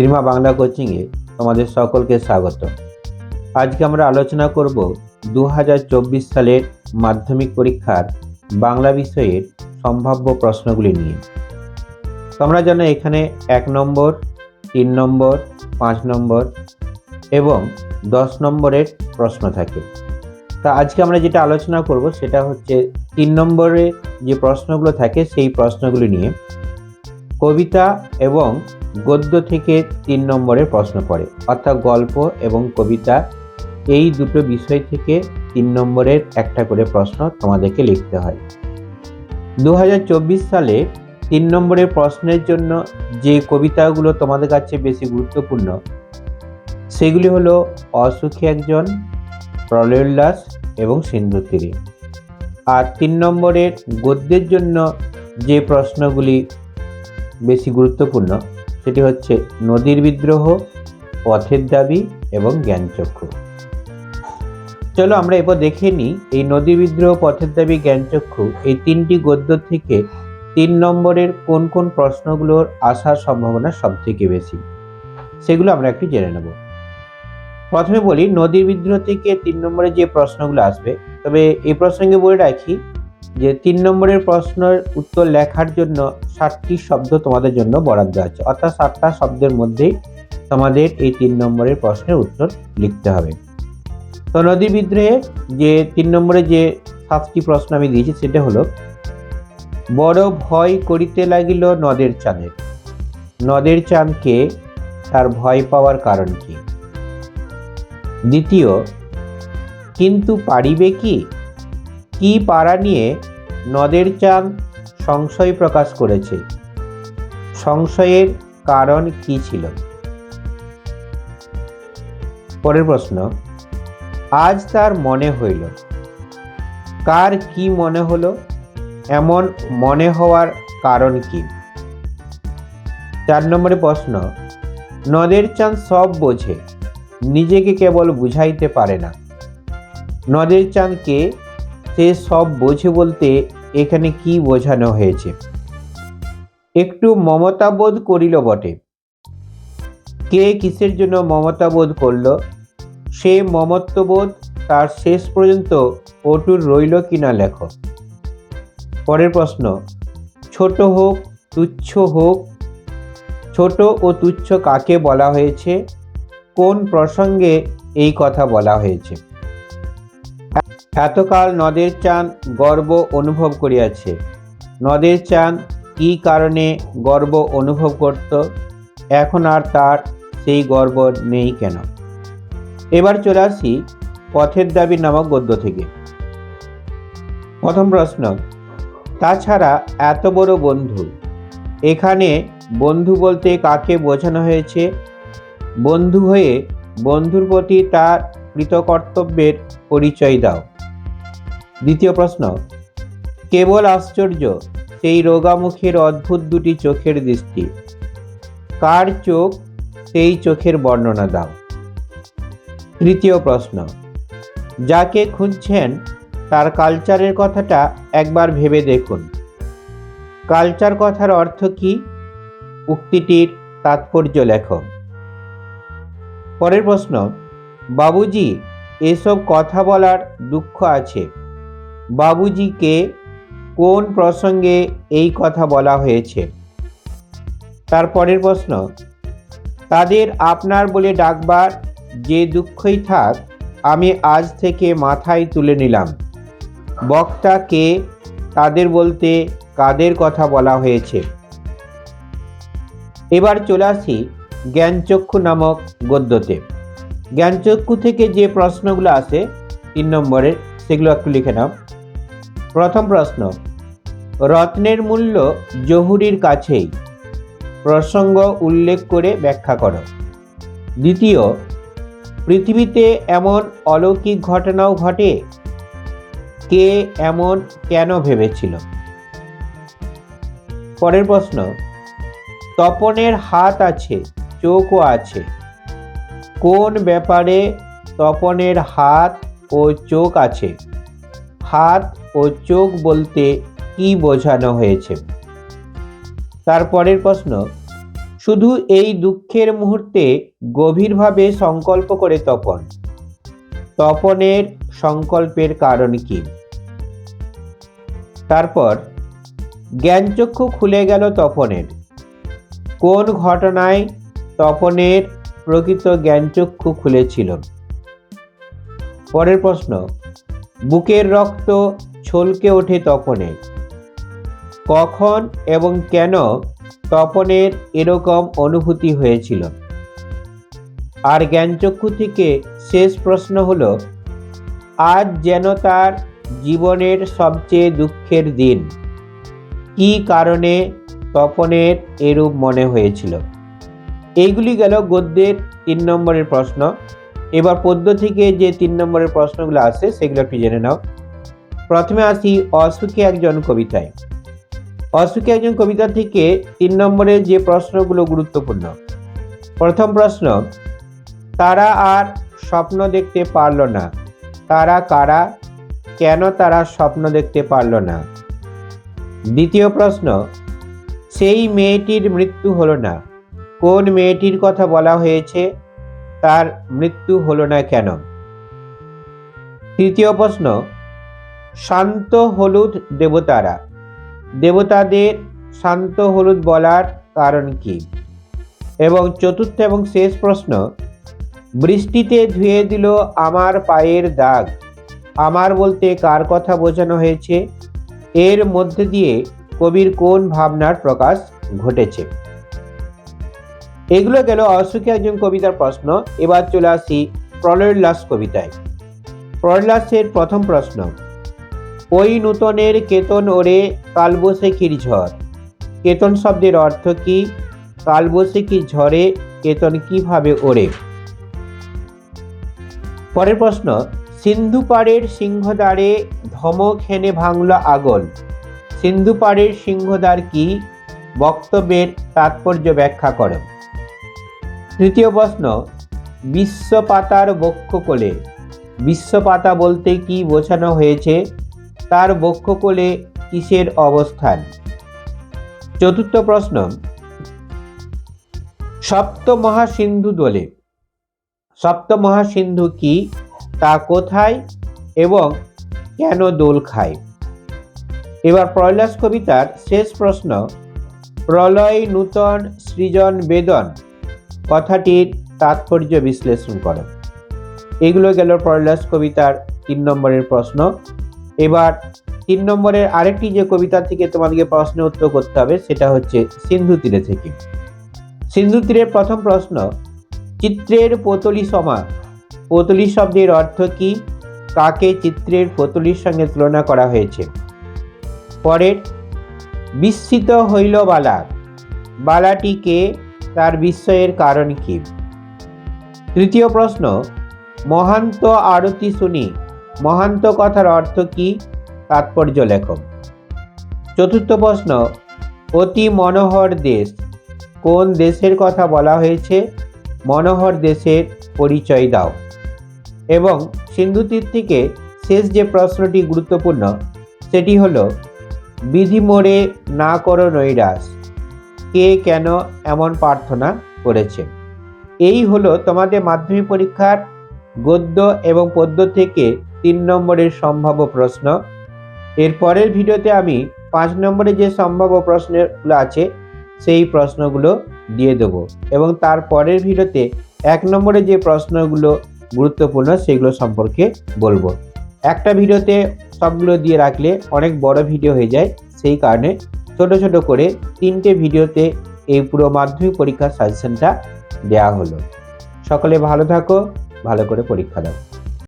শ্রীমা বাংলা কোচিংয়ে তোমাদের সকলকে স্বাগত। আজকে আমরা আলোচনা করব দু হাজার চব্বিশ সালের মাধ্যমিক পরীক্ষার বাংলা বিষয়ের সম্ভাব্য প্রশ্নগুলি নিয়ে। তোমরা জানো এখানে এক নম্বর, তিন নম্বর, পাঁচ নম্বর এবং দশ নম্বরের প্রশ্ন থাকে। তা আজকে আমরা যেটা আলোচনা করব সেটা হচ্ছে তিন নম্বরে যে প্রশ্নগুলো থাকে সেই প্রশ্নগুলি নিয়ে। কবিতা এবং গদ্য থেকে তিন নম্বরের প্রশ্ন পড়ে। অর্থাৎ গল্প এবং কবিতা এই দুটো বিষয় থেকে তিন নম্বরের একটা করে প্রশ্ন তোমাদেরকে লিখতে হয়। দু হাজার চব্বিশ সালে তিন নম্বরের প্রশ্নের জন্য যে কবিতাগুলো তোমাদের কাছে বেশি গুরুত্বপূর্ণ, সেগুলি হলো অসুখী একজন প্রলয়োল্লাস এবং সিন্ধু তীরে। আর তিন নম্বরের গদ্যের জন্য যে প্রশ্নগুলি বেশি গুরুত্বপূর্ণ সেটি হচ্ছে নদীর বিদ্রোহ, পথের দাবি এবং জ্ঞানচক্ষু। চলো আমরা এরপর দেখে নিই এই নদী বিদ্রোহ, পথের দাবি, জ্ঞানচক্ষু এই তিনটি গদ্য থেকে তিন নম্বরের কোন কোন প্রশ্নগুলোর আসার সম্ভাবনা সব থেকে বেশি? সেগুলো আমরা একটু জেনে নেব। প্রথমে বলি নদীর বিদ্রোহ থেকে তিন নম্বরে যে প্রশ্নগুলো আসবে, তবে এই প্রসঙ্গে বলে রাখি যে তিন নম্বরের প্রশ্নের উত্তর লেখার জন্য ষাটটি শব্দ তোমাদের জন্য বরাদ্দ আছে। অর্থাৎ ষাটটা শব্দের মধ্যেই তোমাদের এই তিন নম্বরের প্রশ্নের উত্তর লিখতে হবে। তো নদী বিদ্রোহে যে তিন নম্বরে যে সাতটি প্রশ্ন আমি দিয়েছি, সেটা হলো, বড় ভয় করিতে লাগিল নদের চাঁদের নদের চাঁদকে তার ভয় পাওয়ার কারণ কি? দ্বিতীয়, কিন্তু পারিবে কি? কি পাড়া নিয়ে নদের চাঁদ সংশয় প্রকাশ করেছে? সংশয়ের কারণ কি ছিল? পরের প্রশ্ন, আজ তার মনে হইল। কার কি মনে হলো? এমন মনে হওয়ার কারণ কি? চার নম্বরে প্রশ্ন, নদের চাঁদ সব বোঝে, নিজেকে কেবল বুঝাইতে পারে না। নদের চাঁদকে সে সব বোঝে বলতে এখানে কি বোঝানো হয়েছে। একটু মমতাবোধ করিল বটে। কে কিসের জন্য মমতাবোধ করল? সে মমত্ববোধ তার শেষ পর্যন্ত অটুর রইল কিনা লেখ। পরের প্রশ্ন, ছোট হোক, তুচ্ছ হোক, ছোট ও তুচ্ছ কাকে বলা হয়েছে? কোন প্রসঙ্গে এই কথা বলা হয়েছে? এতকাল নদের চাঁদ গর্ব অনুভব করিয়াছে। নদের চান কী কারণে গর্ব অনুভব করত? এখন আর তার সেই গর্ব নেই কেন? এবার চলে আসি পথের দাবি নামক গদ্য থেকে। প্রথম প্রশ্ন, তাছাড়া এত বড় বন্ধু, এখানে বন্ধু বলতে কাকে বোঝানো হয়েছে? বন্ধু হয়ে বন্ধুর প্রতি তার কৃতকর্তব্যের পরিচয় দাও। দ্বিতীয় প্রশ্ন, কেবল আশ্চর্য সেই রোগামুখের অদ্ভুত দুটি চোখের দৃষ্টি। কার চোখ সেই চোখের বর্ণনা দাও। তৃতীয় প্রশ্ন, যাকে খুঁজছেন তার কালচারের কথাটা একবার ভেবে দেখুন। কালচার কথার অর্থ কি? উক্তিটির তাৎপর্য লেখ। পরের প্রশ্ন, বাবুজি, এসব কথা বলার দুঃখ আছে। বাবুজিকে কোন প্রসঙ্গে এই কথা বলা হয়েছে? তারপরের প্রশ্ন, তাদের আপনার বলে ডাকবার যে দুঃখই থাক, আমি আজ থেকে মাথায় তুলে নিলাম। বক্তা কে তাদের বলতে কাদের কথা বলা হয়েছে? এবার চলে আসি জ্ঞানচক্ষু নামক গদ্যতে। জ্ঞানচক্ষু থেকে যে প্রশ্নগুলো আসে, তিন নম্বরের, সেগুলো একটু লিখে নাও। প্রথম প্রশ্ন, রত্নের মূল্য জহুরির কাছেই। প্রসঙ্গ উল্লেখ করে ব্যাখ্যা করো। দ্বিতীয়, পৃথিবীতে এমন অলৌকিক ঘটনাও ঘটে? কে এমন কেন ভেবেছিল? পরের প্রশ্ন, তপনের হাত আছে, চোখও আছে। কোন ব্যাপারে তপনের হাত ও চোখ আছে? হাত ও চোখ বলতে কি বোঝানো হয়েছে? তারপরের প্রশ্ন, শুধু এই দুঃখের মুহূর্তে গভীরভাবে সংকল্প করে তপন। তপনের সংকল্পের কারণ কি? তারপর, জ্ঞানচক্ষু খুলে গেল তপনের। কোন ঘটনায় তপনের প্রকৃত জ্ঞানচক্ষু খুলেছিল? পরের প্রশ্ন, বুকের রক্ত ছলকে ওঠে তপনের কখন এবং কেন তপনের এরকম অনুভূতি হয়েছিল? আর জ্ঞানচক্ষু থেকে শেষ প্রশ্ন হলো, আজ যেন তার জীবনের সবচেয়ে দুঃখের দিন। কী কারণে তপনের এরূপ মনে হয়েছিল? এইগুলি গেল গদ্যের তিন নম্বরের প্রশ্ন। এবার পদ্য থেকে যে তিন নম্বরের প্রশ্নগুলো আসে, সেগুলো একটু জেনে নাও। প্রথমে আসি অসুখী একজন কবিতায়। অসুখী একজন কবিতা থেকে তিন নম্বরে যে প্রশ্নগুলো গুরুত্বপূর্ণ। প্রথম প্রশ্ন, তারা আর স্বপ্ন দেখতে পারল না। তারা কারা? কেন তারা স্বপ্ন দেখতে পারল না? দ্বিতীয় প্রশ্ন, সেই মেয়েটির মৃত্যু হলো না। কোন মেয়েটির কথা বলা হয়েছে? তার মৃত্যু হলো না কেন? তৃতীয় প্রশ্ন শান্ত হলুদ দেবতারা। দেবতাদের শান্ত হলুদ বলার কারণ কি? এবং চতুর্থ এবং শেষ প্রশ্ন, বৃষ্টিতে ধুয়ে দিল আমার পায়ের দাগ। আমার বলতে কার কথা বোঝানো হয়েছে? এর মধ্যে দিয়ে কবির কোন ভাবনার প্রকাশ ঘটেছে? এগুলো গেল অসুখী একজন কবিতার প্রশ্ন। এবার চলে আসি প্রলয়োল্লাস কবিতায়। প্রলয়াসের প্রথম প্রশ্ন ওই নূতনের কেতন ওরে কালবৈশাখীর ঝড়। কেতন শব্দের অর্থ কি? কালবৈশাখীর ঝড়ে কেতন কীভাবে ওড়ে? পরের প্রশ্ন সিন্ধু পাড়ের সিংহদ্বারে ধমক হেনে ভাঙল আগল। সিন্ধু পাড়ের সিংহদ্বার কি? বক্তব্যের তাৎপর্য ব্যাখ্যা করো। তৃতীয় প্রশ্ন, বিশ্বপাতার বক্ষ কোলে। বিশ্বপাতা বলতে কি বোঝানো হয়েছে? তার বক্ষ কোলে কিসের অবস্থান? চতুর্থ প্রশ্ন। সপ্ত মহাসিন্ধু দোলে। সপ্ত মহাসিন্ধু কি, তা কোথায় এবং কেন দোল খায়? এবার প্রয়লাস কবিতার শেষ প্রশ্ন, প্রলয় নূতন সৃজন বেদন, কথাটির তাৎপর্য বিশ্লেষণ করো। এগুলো গেল প্রয়লাস কবিতার তিন নম্বরের প্রশ্ন। এবার তিন নম্বরের আরেকটি যে কবিতা থেকে তোমাদেরকে প্রশ্নের উত্তর করতে হবে, সেটা হচ্ছে সিন্ধু তীরে থেকে। সিন্ধু তীরের প্রথম প্রশ্ন, চিত্রের পোতলি সমা পোতলি শব্দের অর্থ কি? কাকে চিত্রের পোতলির সঙ্গে তুলনা করা হয়েছে? পরের, বিস্মিত হইল বালা। বালাটিকে তার বিস্ময়ের কারণ কি? তৃতীয় প্রশ্ন, মহান্ত আরতি শুনি। মহান্ত কথার অর্থ কি? তাৎপর্য লেখক। চতুর্থ প্রশ্ন, অতি মনোহর দেশ, কোন দেশের কথা বলা হয়েছে? মনোহর দেশের পরিচয় দাও। এবং সিন্ধু তীর থেকে শেষ যে প্রশ্নটি গুরুত্বপূর্ণ, সেটি হল, বিধি মোড়ে না করো নৈরাস কে কেন এমন প্রার্থনা করেছে? এই হলো তোমাদের মাধ্যমিক পরীক্ষার গদ্য এবং পদ্য থেকে তিন নম্বরের সম্ভাব্য প্রশ্ন। এর পরের ভিডিওতে আমি পাঁচ নম্বরে যে সম্ভাব্য প্রশ্নগুলো আছে, সেই প্রশ্নগুলো দিয়ে দেব। এবং তার পরের ভিডিওতে এক নম্বরে যে প্রশ্নগুলো গুরুত্বপূর্ণ, সেগুলো সম্পর্কে বলব। একটা ভিডিওতে সবগুলো দিয়ে রাখলে অনেক বড় ভিডিও হয়ে যায়, সেই কারণে ছোট ছোট করে তিনটে ভিডিওতে এই পুরো মাধ্যমিক পরীক্ষার সাজেশনটা দেওয়া হলো। সকলে ভালো থাকো, ভালো করে পরীক্ষা দাও।